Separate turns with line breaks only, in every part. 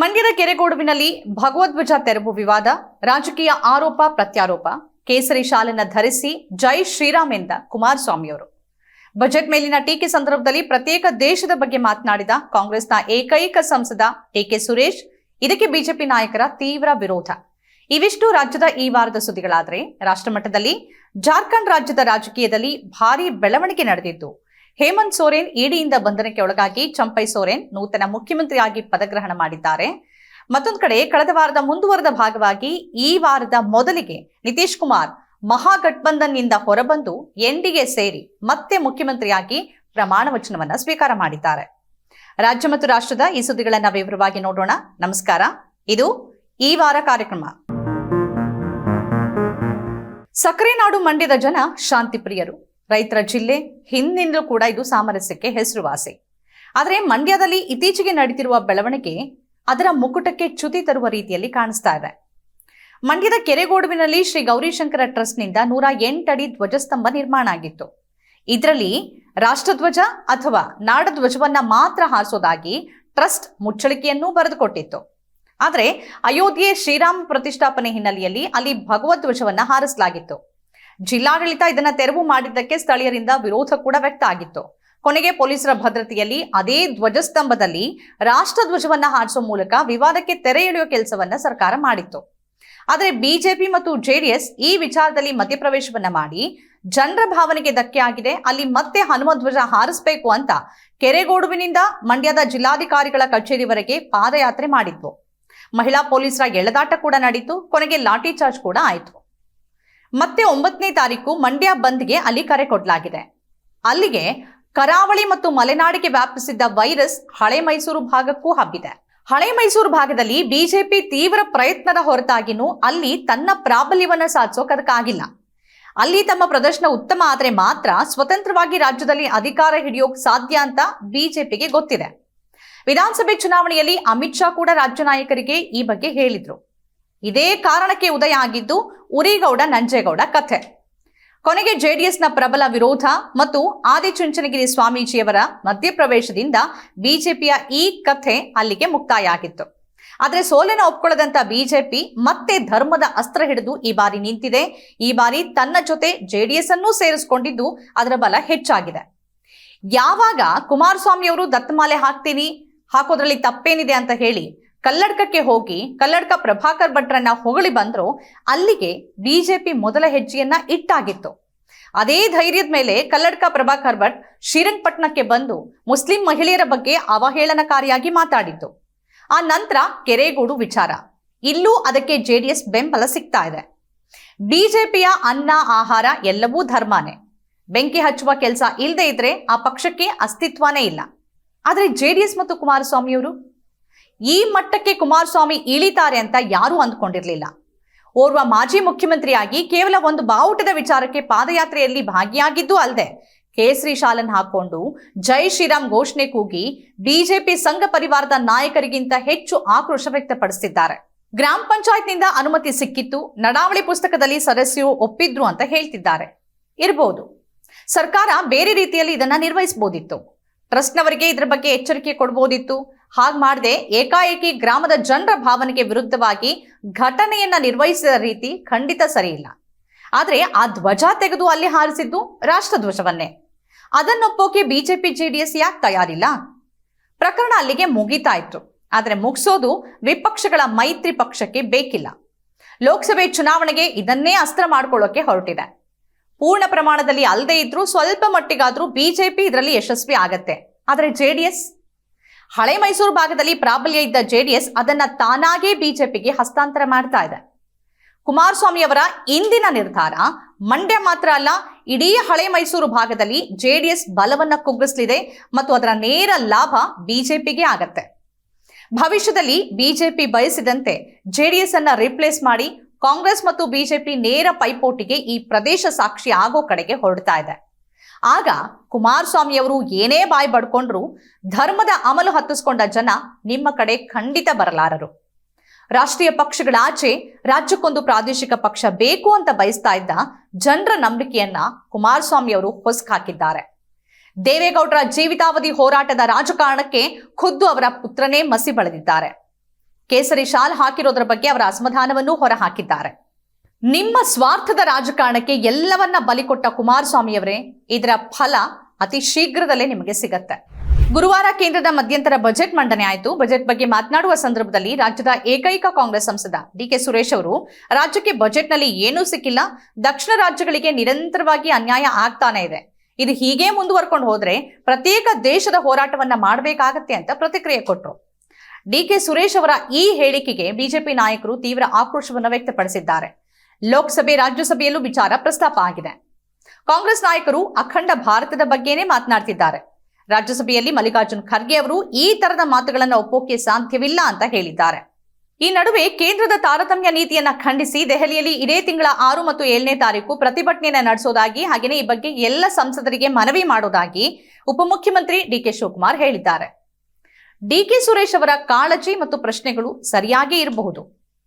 ಮಂಡ್ಯದ ಕೆರೆಗೋಡುವಿನಲ್ಲಿ ಭಗವದ್ವಜ ತೆರವು ವಿವಾದ, ರಾಜಕೀಯ ಆರೋಪ, ಪ್ರತ್ಯಾರೋಪ, ಕೇಸರಿ ಶಾಲನ್ನ ಧರಿಸಿ ಜೈ ಶ್ರೀರಾಮ್ ಎಂದ ಕುಮಾರಸ್ವಾಮಿಯವರು. ಬಜೆಟ್ ಮೇಲಿನ ಟೀಕೆ ಸಂದರ್ಭದಲ್ಲಿ ಪ್ರತ್ಯೇಕ ದೇಶದ ಬಗ್ಗೆ ಮಾತನಾಡಿದ ಕಾಂಗ್ರೆಸ್ನ ಏಕೈಕ ಸಂಸದ ಕೆ ಸುರೇಶ್, ಇದಕ್ಕೆ ಬಿಜೆಪಿ ನಾಯಕರ ತೀವ್ರ ವಿರೋಧ. ಇವಿಷ್ಟು ರಾಜ್ಯದ ಈ ವಾರದ ಸುದ್ದಿಗಳಾದರೆ, ರಾಷ್ಟ್ರಮಟ್ಟದಲ್ಲಿ ಜಾರ್ಖಂಡ್ ರಾಜ್ಯದ ರಾಜಕೀಯದಲ್ಲಿ ಭಾರೀ ಬೆಳವಣಿಗೆ ನಡೆದಿದ್ದು ಹೇಮಂತ್ ಸೋರೆನ್ ಇಡಿಯಿಂದ ಬಂಧನಕ್ಕೆ ಒಳಗಾಗಿ ಚಂಪೈ ಸೋರೆನ್ ನೂತನ ಮುಖ್ಯಮಂತ್ರಿಯಾಗಿ ಪದಗ್ರಹಣ ಮಾಡಿದ್ದಾರೆ. ಮತ್ತೊಂದು ಕಡೆ ಕಳೆದ ವಾರದ ಮುಂದುವರೆದ ಭಾಗವಾಗಿ ಈ ವಾರದ ಮೊದಲಿಗೆ ನಿತೀಶ್ ಕುಮಾರ್ ಮಹಾಗಠಬಂಧನ್ನಿಂದ ಹೊರಬಂದು ಎನ್ಡಿಗೆ ಸೇರಿ ಮತ್ತೆ ಮುಖ್ಯಮಂತ್ರಿಯಾಗಿ ಪ್ರಮಾಣ ವಚನವನ್ನ ಸ್ವೀಕಾರ ಮಾಡಿದ್ದಾರೆ. ರಾಜ್ಯ ಮತ್ತು ರಾಷ್ಟ್ರದ ಈ ಸುದ್ದಿಗಳನ್ನ ವಿವರವಾಗಿ ನೋಡೋಣ. ನಮಸ್ಕಾರ. ಇದು ಈ ವಾರ ಕಾರ್ಯಕ್ರಮ. ಸಕ್ಕರೆ ನಾಡು ಮಂಡ್ಯದ ಜನ ಶಾಂತಿ ಪ್ರಿಯರು ರೈತರ ಜಿಲ್ಲೆ ಹಿಂದಿಂದಲೂ ಕೂಡ ಇದು ಸಾಮರಸ್ಯಕ್ಕೆ ಹೆಸರುವಾಸಿ. ಆದರೆ ಮಂಡ್ಯದಲ್ಲಿ ಇತ್ತೀಚೆಗೆ ನಡೆದಿರುವ ಬೆಳವಣಿಗೆ ಅದರ ಮುಕುಟಕ್ಕೆ ಚ್ಯುತಿ ತರುವ ರೀತಿಯಲ್ಲಿ ಕಾಣಿಸ್ತಾ ಇದೆ. ಮಂಡ್ಯದ ಕೆರೆಗೋಡುವಿನಲ್ಲಿ ಶ್ರೀ ಗೌರಿಶಂಕರ ಟ್ರಸ್ಟ್ನಿಂದ ನೂರ ಎಂಟಡಿ ಧ್ವಜಸ್ತಂಭ ನಿರ್ಮಾಣ ಆಗಿತ್ತು. ಇದರಲ್ಲಿ ರಾಷ್ಟ್ರಧ್ವಜ ಅಥವಾ ನಾಡಧ್ವಜವನ್ನ ಮಾತ್ರ ಹಾರಿಸೋದಾಗಿ ಟ್ರಸ್ಟ್ ಮುಚ್ಚಳಿಕೆಯನ್ನೂ ಬರೆದುಕೊಟ್ಟಿತ್ತು. ಆದರೆ ಅಯೋಧ್ಯೆ ಶ್ರೀರಾಮ ಪ್ರತಿಷ್ಠಾಪನೆ ಹಿನ್ನೆಲೆಯಲ್ಲಿ ಅಲ್ಲಿ ಭಗವದ್ ಧ್ವಜವನ್ನ ಹಾರಿಸಲಾಗಿತ್ತು. ಜಿಲ್ಲಾಡಳಿತ ಇದನ್ನ ತೆರವು ಮಾಡಿದ್ದಕ್ಕೆ ಸ್ಥಳೀಯರಿಂದ ವಿರೋಧ ಕೂಡ ವ್ಯಕ್ತ ಆಗಿತ್ತು. ಕೊನೆಗೆ ಪೊಲೀಸರ ಭದ್ರತೆಯಲ್ಲಿ ಅದೇ ಧ್ವಜಸ್ತಂಭದಲ್ಲಿ ರಾಷ್ಟ್ರಧ್ವಜವನ್ನ ಹಾರಿಸುವ ಮೂಲಕ ವಿವಾದಕ್ಕೆ ತೆರೆ ಎಳೆಯುವ ಕೆಲಸವನ್ನ ಸರ್ಕಾರ ಮಾಡಿತ್ತು. ಆದರೆ ಬಿಜೆಪಿ ಮತ್ತು ಜೆಡಿಎಸ್ ಈ ವಿಚಾರದಲ್ಲಿ ಮಧ್ಯಪ್ರವೇಶವನ್ನ ಮಾಡಿ ಜನರ ಭಾವನೆಗೆ ಧಕ್ಕೆ ಆಗಿದೆ, ಅಲ್ಲಿ ಮತ್ತೆ ಹನುಮಧ್ವಜ ಹಾರಿಸಬೇಕು ಅಂತ ಕೆರೆಗೋಡುವಿನಿಂದ ಮಂಡ್ಯದ ಜಿಲ್ಲಾಧಿಕಾರಿಗಳ ಕಚೇರಿವರೆಗೆ ಪಾದಯಾತ್ರೆ ಮಾಡಿದ್ವು. ಮಹಿಳಾ ಪೊಲೀಸರ ಎಳೆದಾಟ ಕೂಡ ನಡೀತು, ಕೊನೆಗೆ ಲಾಠಿ ಚಾರ್ಜ್ ಕೂಡ ಆಯಿತು. ಮತ್ತೆ ಒಂಬತ್ತನೇ ತಾರೀಕು ಮಂಡ್ಯ ಬಂದ್ಗೆ ಅಲ್ಲಿ ಕರೆ ಕೊಡಲಾಗಿದೆ. ಅಲ್ಲಿಗೆ ಕರಾವಳಿ ಮತ್ತು ಮಲೆನಾಡಿಗೆ ವ್ಯಾಪಿಸಿದ್ದ ವೈರಸ್ ಹಳೆ ಮೈಸೂರು ಭಾಗಕ್ಕೂ ಹಬ್ಬಿದೆ. ಹಳೆ ಮೈಸೂರು ಭಾಗದಲ್ಲಿ ಬಿಜೆಪಿ ತೀವ್ರ ಪ್ರಯತ್ನದ ಹೊರತಾಗಿನೂ ಅಲ್ಲಿ ತನ್ನ ಪ್ರಾಬಲ್ಯವನ್ನ ಸಾಧಿಸೋಕದಕ್ಕಾಗಿಲ್ಲ. ಅಲ್ಲಿ ತಮ್ಮ ಪ್ರದರ್ಶನ ಉತ್ತಮ ಆದರೆ ಮಾತ್ರ ಸ್ವತಂತ್ರವಾಗಿ ರಾಜ್ಯದಲ್ಲಿ ಅಧಿಕಾರ ಹಿಡಿಯೋಕ್ ಸಾಧ್ಯ ಅಂತ ಬಿಜೆಪಿಗೆ ಗೊತ್ತಿದೆ. ವಿಧಾನಸಭೆ ಚುನಾವಣೆಯಲ್ಲಿ ಅಮಿತ್ ಶಾ ಕೂಡ ರಾಜ್ಯ ನಾಯಕರಿಗೆ ಈ ಬಗ್ಗೆ ಹೇಳಿದ್ರು. ಇದೇ ಕಾರಣಕ್ಕೆ ಉದಯ ಆಗಿದ್ದು ಉರಿಗೌಡ ನಂಜೇಗೌಡ ಕಥೆ. ಕೊನೆಗೆ ಜೆಡಿಎಸ್ನ ಪ್ರಬಲ ವಿರೋಧ ಮತ್ತು ಆದಿಚುಂಚನಗಿರಿ ಸ್ವಾಮೀಜಿಯವರ ಮಧ್ಯಪ್ರವೇಶದಿಂದ ಬಿಜೆಪಿಯ ಈ ಕಥೆ ಅಲ್ಲಿಗೆ ಮುಕ್ತಾಯ ಆಗಿತ್ತು ಆದರೆ ಸೋಲನ್ನು ಒಪ್ಕೊಳ್ಳದಂತ ಬಿಜೆಪಿ ಮತ್ತೆ ಧರ್ಮದ ಅಸ್ತ್ರ ಹಿಡಿದು ಈ ಬಾರಿ ನಿಂತಿದೆ. ಈ ಬಾರಿ ತನ್ನ ಜೊತೆ ಜೆಡಿಎಸ್ ಅನ್ನೂ ಸೇರಿಸಿಕೊಂಡಿದ್ದು ಅದರ ಬಲ ಹೆಚ್ಚಾಗಿದೆ. ಯಾವಾಗ ಕುಮಾರಸ್ವಾಮಿ ಅವರು ದತ್ತಮಾಲೆ ಹಾಕ್ತೀನಿ, ಹಾಕೋದ್ರಲ್ಲಿ ತಪ್ಪೇನಿದೆ ಅಂತ ಹೇಳಿ ಕಲ್ಲಡ್ಕಕ್ಕೆ ಹೋಗಿ ಕಲ್ಲಡ್ಕ ಪ್ರಭಾಕರ್ ಭಟ್ರನ್ನ ಹೊಗಳಿ ಬಂದ್ರು, ಅಲ್ಲಿಗೆ ಬಿಜೆಪಿ ಮೊದಲ ಹೆಜ್ಜೆಯನ್ನ ಇಟ್ಟಾಗಿತ್ತು. ಅದೇ ಧೈರ್ಯದ ಮೇಲೆ ಕಲ್ಲಡ್ಕ ಪ್ರಭಾಕರ್ ಭಟ್ ಶ್ರೀರಂಗಪಟ್ಟಣಕ್ಕೆ ಬಂದು ಮುಸ್ಲಿಂ ಮಹಿಳೆಯರ ಬಗ್ಗೆ ಅವಹೇಳನಕಾರಿಯಾಗಿ ಮಾತಾಡಿತ್ತು ಆ ನಂತರ ಕೆರೆಗೂಡು ವಿಚಾರ. ಇಲ್ಲೂ ಅದಕ್ಕೆ ಜೆಡಿಎಸ್ ಬೆಂಬಲ ಸಿಗ್ತಾ ಇದೆ. ಬಿಜೆಪಿಯ ಅನ್ನ, ಆಹಾರ ಎಲ್ಲವೂ ಧರ್ಮನೇ. ಬೆಂಕಿ ಹಚ್ಚುವ ಕೆಲಸ ಇಲ್ಲದೆ ಇದ್ರೆ ಆ ಪಕ್ಷಕ್ಕೆ ಅಸ್ತಿತ್ವನೇ ಇಲ್ಲ. ಆದರೆ ಜೆಡಿಎಸ್ ಮತ್ತು ಕುಮಾರಸ್ವಾಮಿಯವರು ಈ ಮಟ್ಟಕ್ಕೆ ಕುಮಾರಸ್ವಾಮಿ ಇಳಿತಾರೆ ಅಂತ ಯಾರೂ ಅಂದ್ಕೊಂಡಿರಲಿಲ್ಲ. ಓರ್ವ ಮಾಜಿ ಮುಖ್ಯಮಂತ್ರಿಯಾಗಿ ಕೇವಲ ಒಂದು ಬಾವುಟದ ವಿಚಾರಕ್ಕೆ ಪಾದಯಾತ್ರೆಯಲ್ಲಿ ಭಾಗಿಯಾಗಿದ್ದು ಅಲ್ಲದೆ ಕೇಸರಿ ಶಾಲನ್ ಹಾಕೊಂಡು ಜೈ ಶ್ರೀರಾಮ್ ಘೋಷಣೆ ಕೂಗಿ ಬಿಜೆಪಿ ಸಂಘ ಪರಿವಾರದ ನಾಯಕರಿಗಿಂತ ಹೆಚ್ಚು ಆಕ್ರೋಶ ವ್ಯಕ್ತಪಡಿಸಿದ್ದಾರೆ. ಗ್ರಾಮ ಪಂಚಾಯತ್ನಿಂದ ಅನುಮತಿ ಸಿಕ್ಕಿತ್ತು, ನಡಾವಳಿ ಪುಸ್ತಕದಲ್ಲಿ ಸದಸ್ಯರು ಒಪ್ಪಿದ್ರು ಅಂತ ಹೇಳ್ತಿದ್ದಾರೆ. ಇರಬಹುದು ಸರ್ಕಾರ ಬೇರೆ ರೀತಿಯಲ್ಲಿ ಇದನ್ನ ನಿರ್ವಹಿಸಬಹುದಿತ್ತು ಟ್ರಸ್ಟ್ನವರಿಗೆ ಇದರ ಬಗ್ಗೆ ಎಚ್ಚರಿಕೆ ಕೊಡಬಹುದಿತ್ತು ಹಾಗೆ ಮಾಡದೆ ಏಕಾಏಕಿ ಗ್ರಾಮದ ಜನರ ಭಾವನೆಗೆ ವಿರುದ್ಧವಾಗಿ ಘಟನೆಯನ್ನ ನಿರ್ವಹಿಸಿದ ರೀತಿ ಖಂಡಿತ ಸರಿಯಿಲ್ಲ ಆದ್ರೆ ಆ ಧ್ವಜ ತೆಗೆದು ಅಲ್ಲಿ ಹಾರಿಸಿದ್ದು ರಾಷ್ಟ್ರಧ್ವಜವನ್ನೇ. ಅದನ್ನೊಪ್ಪೋಕೆ ಬಿಜೆಪಿ, ಜೆಡಿಎಸ್ ಯಾಕೆ ತಯಾರಿಲ್ಲ? ಪ್ರಕರಣ ಅಲ್ಲಿಗೆ ಮುಗಿತಾ ಇತ್ತು. ಆದರೆ ಮುಗಿಸೋದು ವಿಪಕ್ಷಗಳ ಮೈತ್ರಿ ಪಕ್ಷಕ್ಕೆ ಬೇಕಿಲ್ಲ. ಲೋಕಸಭೆ ಚುನಾವಣೆಗೆ ಇದನ್ನೇ ಅಸ್ತ್ರ ಮಾಡ್ಕೊಳ್ಳೋಕೆ ಹೊರಟಿದೆ. ಪೂರ್ಣ ಪ್ರಮಾಣದಲ್ಲಿ ಅಲ್ಲದೆ ಇದ್ರೂ ಸ್ವಲ್ಪ ಮಟ್ಟಿಗಾದ್ರೂ ಬಿಜೆಪಿ ಇದರಲ್ಲಿ ಯಶಸ್ವಿ ಆಗತ್ತೆ. ಆದರೆ ಜೆಡಿಎಸ್? ಹಳೆ ಮೈಸೂರು ಭಾಗದಲ್ಲಿ ಪ್ರಾಬಲ್ಯ ಇದ್ದ ಜೆಡಿಎಸ್ ಅದನ್ನ ತಾನಾಗೇ ಬಿಜೆಪಿಗೆ ಹಸ್ತಾಂತರ ಮಾಡ್ತಾ ಇದೆ. ಕುಮಾರಸ್ವಾಮಿ ಅವರ ಇಂದಿನ ನಿರ್ಧಾರ ಮಂಡ್ಯ ಮಾತ್ರ ಅಲ್ಲ, ಇಡೀ ಹಳೆ ಮೈಸೂರು ಭಾಗದಲ್ಲಿ ಜೆಡಿಎಸ್ ಬಲವನ್ನ ಕುಗ್ಗಿಸಲಿದೆ ಮತ್ತು ಅದರ ನೇರ ಲಾಭ ಬಿಜೆಪಿಗೆ ಆಗತ್ತೆ. ಭವಿಷ್ಯದಲ್ಲಿ ಬಿಜೆಪಿ ಬಯಸಿದಂತೆ ಜೆಡಿಎಸ್ ಅನ್ನ ರಿಪ್ಲೇಸ್ ಮಾಡಿ ಕಾಂಗ್ರೆಸ್ ಮತ್ತು ಬಿಜೆಪಿ ನೇರ ಪೈಪೋಟಿಗೆ ಈ ಪ್ರದೇಶ ಸಾಕ್ಷಿ ಆಗೋ ಕಡೆಗೆ ಹೊರಡ್ತಾ ಇದೆ. ಆಗ ಕುಮಾರಸ್ವಾಮಿಯವರು ಏನೇ ಬಾಯಿ ಬಡ್ಕೊಂಡ್ರು ಧರ್ಮದ ಅಮಲು ಹತ್ತಿಸ್ಕೊಂಡ ಜನ ನಿಮ್ಮ ಕಡೆ ಖಂಡಿತ ಬರಲಾರರು. ರಾಷ್ಟ್ರೀಯ ಪಕ್ಷಗಳ ಆಚೆ ರಾಜ್ಯಕ್ಕೊಂದು ಪ್ರಾದೇಶಿಕ ಪಕ್ಷ ಬೇಕು ಅಂತ ಬಯಸ್ತಾ ಇದ್ದ ಜನರ ನಂಬಿಕೆಯನ್ನ ಕುಮಾರಸ್ವಾಮಿ ಅವರು ಹೊಸಕಾಕಿದ್ದಾರೆ ದೇವೇಗೌಡರ ಜೀವಿತಾವಧಿ ಹೋರಾಟದ ರಾಜಕಾರಣಕ್ಕೆ ಖುದ್ದು ಅವರ ಪುತ್ರನೇ ಮಸಿ ಬಳದಿದ್ದಾರೆ. ಕೇಸರಿ ಶಾಲ್ ಹಾಕಿರೋದ್ರ ಬಗ್ಗೆ ಅವರ ಅಸಮಾಧಾನವನ್ನು ಹೊರಹಾಕಿದ್ದಾರೆ. ನಿಮ್ಮ ಸ್ವಾರ್ಥದ ರಾಜಕಾರಣಕ್ಕೆ ಎಲ್ಲವನ್ನ ಬಲಿಕೊಟ್ಟ ಕುಮಾರಸ್ವಾಮಿಯವರೇ, ಇದರ ಫಲ ಅತಿ ಶೀಘ್ರದಲ್ಲೇ ನಿಮಗೆ ಸಿಗತ್ತೆ. ಗುರುವಾರ ಕೇಂದ್ರದ ಮಧ್ಯಂತರ ಬಜೆಟ್ ಮಂಡನೆ ಆಯಿತು. ಬಜೆಟ್ ಬಗ್ಗೆ ಮಾತನಾಡುವ ಸಂದರ್ಭದಲ್ಲಿ ರಾಜ್ಯದ ಏಕೈಕ ಕಾಂಗ್ರೆಸ್ ಸಂಸದ ಡಿಕೆ ಸುರೇಶ್ ಅವರು, ರಾಜ್ಯಕ್ಕೆ ಬಜೆಟ್ನಲ್ಲಿ ಏನೂ ಸಿಕ್ಕಿಲ್ಲ. ದಕ್ಷಿಣ ರಾಜ್ಯಗಳಿಗೆ ನಿರಂತರವಾಗಿ ಅನ್ಯಾಯ ಆಗ್ತಾನೆ ಇದೆ. ಇದು ಹೀಗೆ ಮುಂದುವರ್ಕೊಂಡು ಹೋದ್ರೆ ಪ್ರತ್ಯೇಕ ದೇಶದ ಹೋರಾಟವನ್ನ ಮಾಡಬೇಕಾಗತ್ತೆ ಅಂತ ಪ್ರತಿಕ್ರಿಯೆ ಕೊಟ್ಟರು ಡಿಕೆ ಸುರೇಶ್ ಅವರ ಈ ಹೇಳಿಕೆಗೆ ಬಿಜೆಪಿ ನಾಯಕರು ತೀವ್ರ ಆಕ್ರೋಶವನ್ನು ವ್ಯಕ್ತಪಡಿಸಿದ್ದಾರೆ. ಲೋಕಸಭೆ, ರಾಜ್ಯಸಭೆಯಲ್ಲೂ ವಿಚಾರ ಪ್ರಸ್ತಾಪ ಆಗಿದೆ. ಕಾಂಗ್ರೆಸ್ ನಾಯಕರು ಅಖಂಡ ಭಾರತದ ಬಗ್ಗೆನೇ ಮಾತನಾಡ್ತಿದ್ದಾರೆ. ರಾಜ್ಯಸಭೆಯಲ್ಲಿ ಮಲ್ಲಿಕಾರ್ಜುನ್ ಖರ್ಗೆ ಅವರು ಈ ತರದ ಮಾತುಗಳನ್ನು ಒಪ್ಪೋಕೆ ಸಾಧ್ಯವಿಲ್ಲ ಅಂತ ಹೇಳಿದ್ದಾರೆ. ಈ ನಡುವೆ ಕೇಂದ್ರದ ತಾರತಮ್ಯ ನೀತಿಯನ್ನ ಖಂಡಿಸಿ ದೆಹಲಿಯಲ್ಲಿ ಇದೇ ತಿಂಗಳ ಆರು ಮತ್ತು ಏಳನೇ ತಾರೀಕು ಪ್ರತಿಭಟನೆಯನ್ನು ನಡೆಸೋದಾಗಿ ಹಾಗೆಯೇ ಈ ಬಗ್ಗೆ ಎಲ್ಲ ಸಂಸದರಿಗೆ ಮನವಿ ಮಾಡೋದಾಗಿ ಉಪಮುಖ್ಯಮಂತ್ರಿ ಡಿಕೆ ಶಿವಕುಮಾರ್ ಹೇಳಿದ್ದಾರೆ. ಡಿಕೆ ಸುರೇಶ್ ಅವರ ಕಾಳಜಿ ಮತ್ತು ಪ್ರಶ್ನೆಗಳು ಸರಿಯಾಗೇ ಇರಬಹುದು.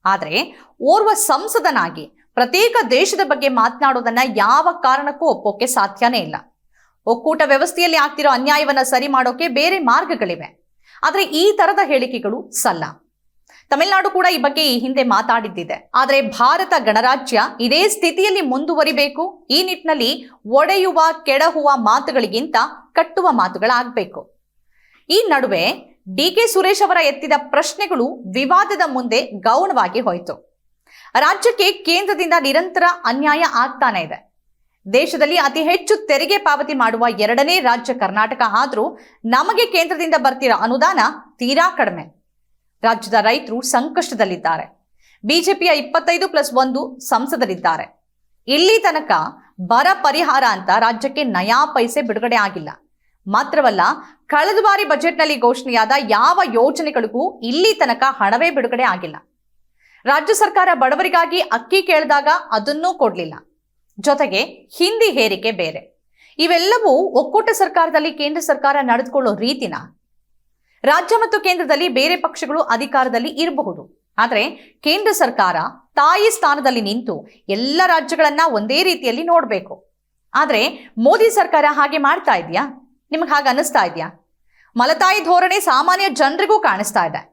ಆದರೆ ಓರ್ವ ಸಂಸದನಾಗಿ ಪ್ರತ್ಯೇಕ ದೇಶದ ಬಗ್ಗೆ ಮಾತನಾಡೋದನ್ನ ಯಾವ ಕಾರಣಕ್ಕೂ ಒಪ್ಪೋಕೆ ಸಾಧ್ಯನೇ ಇಲ್ಲ. ಒಕ್ಕೂಟ ವ್ಯವಸ್ಥೆಯಲ್ಲಿ ಆಗ್ತಿರೋ ಅನ್ಯಾಯವನ್ನ ಸರಿ ಮಾಡೋಕೆ ಬೇರೆ ಮಾರ್ಗಗಳಿವೆ. ಆದರೆ ಈ ತರದ ಹೇಳಿಕೆಗಳು ಸಲ್ಲ. ತಮಿಳುನಾಡು ಕೂಡ ಈ ಬಗ್ಗೆ ಈ ಹಿಂದೆ ಮಾತಾಡಿದ್ದಿದೆ. ಆದರೆ ಭಾರತ ಗಣರಾಜ್ಯ ಇದೇ ಸ್ಥಿತಿಯಲ್ಲಿ ಮುಂದುವರಿಬೇಕು, ಈ ನಿಟ್ಟಿನಲ್ಲಿ ಒಡೆಯುವ, ಕೆಡಹುವ ಮಾತುಗಳಿಗಿಂತ ಕಟ್ಟುವ ಮಾತುಗಳಾಗಬೇಕು. ಈ ನಡುವೆ ಡಿ ಕೆ ಸುರೇಶ್ ಅವರ ಎತ್ತಿದ ಪ್ರಶ್ನೆಗಳು ವಿವಾದದ ಮುಂದೆ ಗೌಣವಾಗಿ ಹೋಯಿತು. ರಾಜ್ಯಕ್ಕೆ ಕೇಂದ್ರದಿಂದ ನಿರಂತರ ಅನ್ಯಾಯ ಆಗ್ತಾನೆ ಇದೆ. ದೇಶದಲ್ಲಿ ಅತಿ ಹೆಚ್ಚು ತೆರಿಗೆ ಪಾವತಿ ಮಾಡುವ ಎರಡನೇ ರಾಜ್ಯ ಕರ್ನಾಟಕ ಆದರೂ ನಮಗೆ ಕೇಂದ್ರದಿಂದ ಬರ್ತಿರೋ ಅನುದಾನ ತೀರಾ ಕಡಿಮೆ. ರಾಜ್ಯದ ರೈತರು ಸಂಕಷ್ಟದಲ್ಲಿದ್ದಾರೆ. ಬಿಜೆಪಿಯ ಇಪ್ಪತ್ತೈದು ಪ್ಲಸ್ ಒಂದು ಸಂಸದರಿದ್ದಾರೆ. ಇಲ್ಲಿ ತನಕ ಬರ ಪರಿಹಾರ ಅಂತ ರಾಜ್ಯಕ್ಕೆ ನಯಾ ಪೈಸೆ ಬಿಡುಗಡೆ ಆಗಿಲ್ಲ. ಮಾತ್ರವಲ್ಲ, ಕಳೆದ ಬಾರಿ ಬಜೆಟ್ನಲ್ಲಿ ಘೋಷಣೆಯಾದ ಯಾವ ಯೋಜನೆಗಳಿಗೂ ಇಲ್ಲಿ ತನಕ ಹಣವೇ ಬಿಡುಗಡೆ ಆಗಿಲ್ಲ. ರಾಜ್ಯ ಸರ್ಕಾರ ಬಡವರಿಗಾಗಿ ಅಕ್ಕಿ ಕೇಳಿದಾಗ ಅದನ್ನೂ ಕೊಡ್ಲಿಲ್ಲ. ಜೊತೆಗೆ ಹಿಂದಿ ಹೇರಿಕೆ ಬೇರೆ. ಇವೆಲ್ಲವೂ ಒಕ್ಕೂಟ ಸರ್ಕಾರದಲ್ಲಿ ಕೇಂದ್ರ ಸರ್ಕಾರ ನಡೆದುಕೊಳ್ಳೋ ರೀತಿನ. ರಾಜ್ಯ ಮತ್ತು ಕೇಂದ್ರದಲ್ಲಿ ಬೇರೆ ಪಕ್ಷಗಳು ಅಧಿಕಾರದಲ್ಲಿ ಇರಬಹುದು. ಆದರೆ ಕೇಂದ್ರ ಸರ್ಕಾರ ತಾಯಿ ಸ್ಥಾನದಲ್ಲಿ ನಿಂತು ಎಲ್ಲ ರಾಜ್ಯಗಳನ್ನ ಒಂದೇ ರೀತಿಯಲ್ಲಿ ನೋಡಬೇಕು. ಆದರೆ ಮೋದಿ ಸರ್ಕಾರ ಹಾಗೆ ಮಾಡ್ತಾ ಇದೆಯಾ? ನಿಮ್ಗೆ ಹಾಗೆ ಅನ್ನಿಸ್ತಾ ಇದೆಯಾ? ಮಲತಾಯಿ ಧೋರಣೆ ಸಾಮಾನ್ಯ ಜನರಿಗೂ ಕಾಣಿಸ್ತಾ ಇದೆ.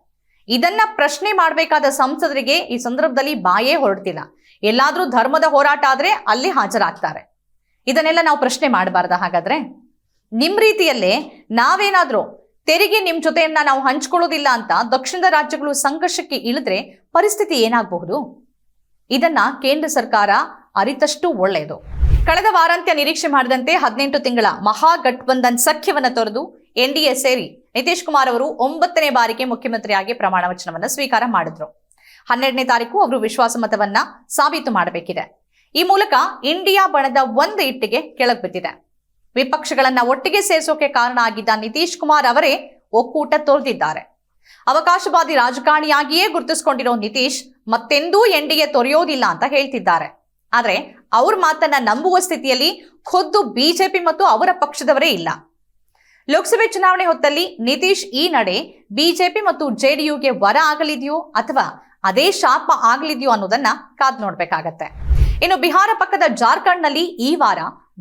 ಇದನ್ನ ಪ್ರಶ್ನೆ ಮಾಡಬೇಕಾದ ಸಂಸದರಿಗೆ ಈ ಸಂದರ್ಭದಲ್ಲಿ ಬಾಯೇ ಹೊರಡ್ತಿಲ್ಲ. ಎಲ್ಲಾದ್ರೂ ಧರ್ಮದ ಹೋರಾಟ ಆದ್ರೆ ಅಲ್ಲಿ ಹಾಜರಾಗ್ತಾರೆ. ಇದನ್ನೆಲ್ಲ ನಾವು ಪ್ರಶ್ನೆ ಮಾಡಬಾರ್ದ ಹಾಗಾದ್ರೆ? ನಿಮ್ ರೀತಿಯಲ್ಲೇ ನಾವೇನಾದ್ರೂ ತೆರಿಗೆ ನಿಮ್ ಜೊತೆಯನ್ನ ನಾವು ಹಂಚ್ಕೊಳ್ಳೋದಿಲ್ಲ ಅಂತ ದಕ್ಷಿಣದ ರಾಜ್ಯಗಳು ಸಂಘರ್ಷಕ್ಕೆ ಇಳಿದ್ರೆ ಪರಿಸ್ಥಿತಿ ಏನಾಗಬಹುದು? ಇದನ್ನ ಕೇಂದ್ರ ಸರ್ಕಾರ ಅರಿತಷ್ಟು ಒಳ್ಳೆಯದು. ಕಳೆದ ವಾರಾಂತ್ಯ ನಿರೀಕ್ಷೆ ಮಾಡಿದಂತೆ ಹದಿನೆಂಟು ತಿಂಗಳ ಮಹಾಗಠಬಂಧನ್ ಸಖ್ಯವನ್ನು ತೊರೆದು ಎನ್ಡಿಎ ಸೇರಿ ನಿತೀಶ್ ಕುಮಾರ್ ಅವರು ಒಂಬತ್ತನೇ ಬಾರಿಗೆ ಮುಖ್ಯಮಂತ್ರಿಯಾಗಿ ಪ್ರಮಾಣ ವಚನವನ್ನು ಸ್ವೀಕಾರ ಮಾಡಿದ್ರು. ಹನ್ನೆರಡನೇ ತಾರೀಕು ಅವರು ವಿಶ್ವಾಸಮತವನ್ನ ಸಾಬೀತು ಮಾಡಬೇಕಿದೆ. ಈ ಮೂಲಕ ಇಂಡಿಯಾ ಬಣದ ಒಂದು ಇಟ್ಟಿಗೆ ಕೆಳಗೆ ಬಿದ್ದಿದೆ. ವಿಪಕ್ಷಗಳನ್ನ ಒಟ್ಟಿಗೆ ಸೇರಿಸೋಕೆ ಕಾರಣ ಆಗಿದ್ದ ನಿತೀಶ್ ಕುಮಾರ್ ಅವರೇ ಒಕ್ಕೂಟ ತೊರೆದಿದ್ದಾರೆ ಅವಕಾಶವಾದಿ ರಾಜಕಾರಣಿಯಾಗಿಯೇ ಗುರುತಿಸಿಕೊಂಡಿರೋ ನಿತೀಶ್ ಮತ್ತೆಂದೂ ಎನ್ಡಿಎ ತೊರೆಯೋದಿಲ್ಲ ಅಂತ ಹೇಳ್ತಿದ್ದಾರೆ. ಆದ್ರೆ ಅವ್ರ ಮಾತನ್ನ ನಂಬುವ ಸ್ಥಿತಿಯಲ್ಲಿ ಖುದ್ದು ಬಿಜೆಪಿ ಮತ್ತು ಅವರ ಪಕ್ಷದವರೇ ಇಲ್ಲ. ಲೋಕಸಭೆ ಚುನಾವಣೆ ಹೊತ್ತಲ್ಲಿ ನಿತೀಶ್ ಈ ನಡೆ ಬಿಜೆಪಿ ಮತ್ತು ಜೆಡಿಯುಗೆ ವರ ಆಗಲಿದೆಯೋ ಅಥವಾ ಅದೇ ಶಾಪ ಆಗಲಿದೆಯೋ ಅನ್ನೋದನ್ನ ಕಾದ್ ನೋಡ್ಬೇಕಾಗತ್ತೆ. ಇನ್ನು ಬಿಹಾರ ಪಕ್ಕದ ಜಾರ್ಖಂಡ್ನಲ್ಲಿ ಈ ವಾರ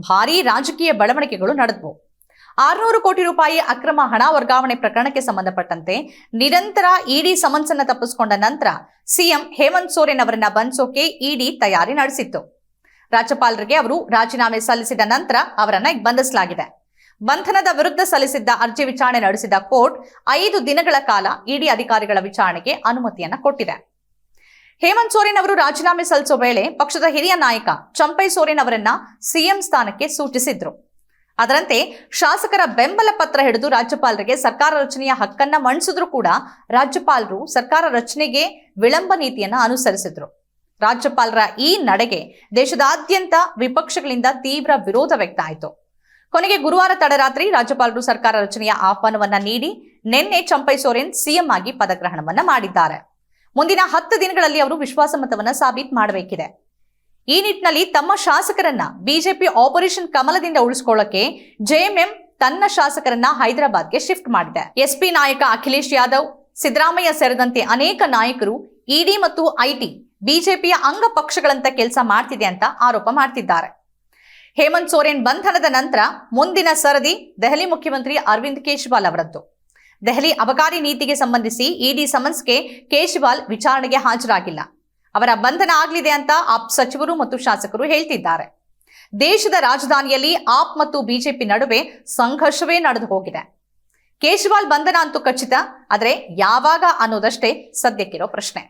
ಭಾರೀ ರಾಜಕೀಯ ಬೆಳವಣಿಗೆಗಳು ನಡೆದವು. ಆರುನೂರು ಕೋಟಿ ರೂಪಾಯಿ ಅಕ್ರಮ ಹಣ ವರ್ಗಾವಣೆ ಪ್ರಕರಣಕ್ಕೆ ಸಂಬಂಧಪಟ್ಟಂತೆ ನಿರಂತರ ಇಡಿ ಸಮನ್ಸ್ ಅನ್ನು ತಪ್ಪಿಸಿಕೊಂಡ ನಂತರ ಸಿಎಂ ಹೇಮಂತ್ ಸೋರೆನ್ ಅವರನ್ನ ಬಂಧಿಸೋಕೆ ಇಡಿ ತಯಾರಿ ನಡೆಸಿತ್ತು. ರಾಜ್ಯಪಾಲರಿಗೆ ಅವರು ರಾಜೀನಾಮೆ ಸಲ್ಲಿಸಿದ ನಂತರ ಅವರನ್ನ ಬಂಧಿಸಲಾಗಿದೆ. ಬಂಧನದ ವಿರುದ್ಧ ಸಲ್ಲಿಸಿದ್ದ ಅರ್ಜಿ ವಿಚಾರಣೆ ನಡೆಸಿದ ಕೋರ್ಟ್ ಐದು ದಿನಗಳ ಕಾಲ ಇಡಿ ಅಧಿಕಾರಿಗಳ ವಿಚಾರಣೆಗೆ ಅನುಮತಿಯನ್ನ ಕೊಟ್ಟಿದೆ. ಹೇಮಂತ್ ಸೋರೆನ್ ಅವರು ರಾಜೀನಾಮೆ ಸಲ್ಲಿಸೋ ವೇಳೆ ಪಕ್ಷದ ಹಿರಿಯ ನಾಯಕ ಚಂಪೈ ಸೋರೆನ್ ಅವರನ್ನ ಸಿಎಂ ಸ್ಥಾನಕ್ಕೆ ಸೂಚಿಸಿದ್ರು. ಅದರಂತೆ ಶಾಸಕರ ಬೆಂಬಲ ಪತ್ರ ಹಿಡಿದು ರಾಜ್ಯಪಾಲರಿಗೆ ಸರ್ಕಾರ ರಚನೆಯ ಹಕ್ಕನ್ನ ಮಣಿಸಿದ್ರು ಕೂಡ ರಾಜ್ಯಪಾಲರು ಸರ್ಕಾರ ರಚನೆಗೆ ವಿಳಂಬ ನೀತಿಯನ್ನ ಅನುಸರಿಸಿದ್ರು. ರಾಜ್ಯಪಾಲರ ಈ ನಡೆಗೆ ದೇಶದಾದ್ಯಂತ ವಿಪಕ್ಷಗಳಿಂದ ತೀವ್ರ ವಿರೋಧ ವ್ಯಕ್ತ ಆಯಿತು. ಕೊನೆಗೆ ಗುರುವಾರ ತಡರಾತ್ರಿ ರಾಜ್ಯಪಾಲರು ಸರ್ಕಾರ ರಚನೆಯ ಆಹ್ವಾನವನ್ನ ನೀಡಿ ನಿನ್ನೆ ಚಂಪೈ ಸೋರೆನ್ ಸಿಎಂ ಆಗಿ ಪದಗ್ರಹಣವನ್ನ ಮಾಡಿದ್ದಾರೆ. ಮುಂದಿನ ಹತ್ತು ದಿನಗಳಲ್ಲಿ ಅವರು ವಿಶ್ವಾಸಮತವನ್ನ ಸಾಬೀತು ಮಾಡಬೇಕಿದೆ. ಈ ನಿಟ್ಟಿನಲ್ಲಿ ತಮ್ಮ ಶಾಸಕರನ್ನ ಬಿಜೆಪಿ ಆಪರೇಷನ್ ಕಮಲದಿಂದ ಉಳಿಸಿಕೊಳ್ಳಕ್ಕೆ ಜೆಎಂಎಂ ತನ್ನ ಶಾಸಕರನ್ನ ಹೈದರಾಬಾದ್ಗೆ ಶಿಫ್ಟ್ ಮಾಡಿದೆ. ಎಸ್ಪಿ ನಾಯಕ ಅಖಿಲೇಶ್ ಯಾದವ್, ಸಿದ್ದರಾಮಯ್ಯ ಸೇರಿದಂತೆ ಅನೇಕ ನಾಯಕರು ಇಡಿ ಮತ್ತು ಐಟಿ ಬಿಜೆಪಿಯ ಅಂಗ ಪಕ್ಷಗಳಂತ ಕೆಲಸ ಮಾಡ್ತಿದೆ ಅಂತ ಆರೋಪ ಮಾಡ್ತಿದ್ದಾರೆ. ಹೇಮಂತ್ ಸೋರೆನ್ ಬಂಧನದ ನಂತರ ಮುಂದಿನ ಸರದಿ ದೆಹಲಿ ಮುಖ್ಯಮಂತ್ರಿ ಅರವಿಂದ್ ಕೇಜ್ರಿವಾಲ್ ಅವರದ್ದು. ದೆಹಲಿ ಅಬಕಾರಿ ನೀತಿಗೆ ಸಂಬಂಧಿಸಿ ಇಡಿ ಸಮನ್ಸ್ಗೆ ಕೇಜ್ರಿವಾಲ್ ವಿಚಾರಣೆಗೆ ಹಾಜರಾಗಿಲ್ಲ. ಅವರ ಬಂಧನ ಆಗಲಿದೆ ಅಂತ ಆಪ್ ಸಚಿವರು ಮತ್ತು ಶಾಸಕರು ಹೇಳ್ತಿದ್ದಾರೆ. ದೇಶದ ರಾಜಧಾನಿಯಲ್ಲಿ ಆಪ್ ಮತ್ತು ಬಿಜೆಪಿ ನಡುವೆ ಸಂಘರ್ಷವೇ ನಡೆದು ಹೋಗಿದೆ. ಕೇಜ್ರಿವಾಲ್ ಬಂಧನ ಅಂತೂ ಖಚಿತ, ಆದರೆ ಯಾವಾಗ ಅನ್ನೋದಷ್ಟೇ ಸದ್ಯಕ್ಕಿರೋ ಪ್ರಶ್ನೆ.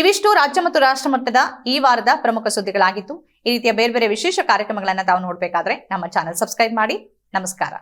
ಇವಿಷ್ಟು ರಾಜ್ಯ ಮತ್ತು ರಾಷ್ಟ್ರ ಮಟ್ಟದ ಈ ವಾರದ ಪ್ರಮುಖ ಸುದ್ದಿಗಳಾಗಿತ್ತು ಈ ರೀತಿಯ ಬೇರೆ ಬೇರೆ ವಿಶೇಷ ಕಾರ್ಯಕ್ರಮಗಳನ್ನು ತಾವು ನೋಡಬೇಕಾದ್ರೆ ನಮ್ಮ ಚಾನೆಲ್ ಸಬ್ಸ್ಕ್ರೈಬ್ ಮಾಡಿ. ನಮಸ್ಕಾರ.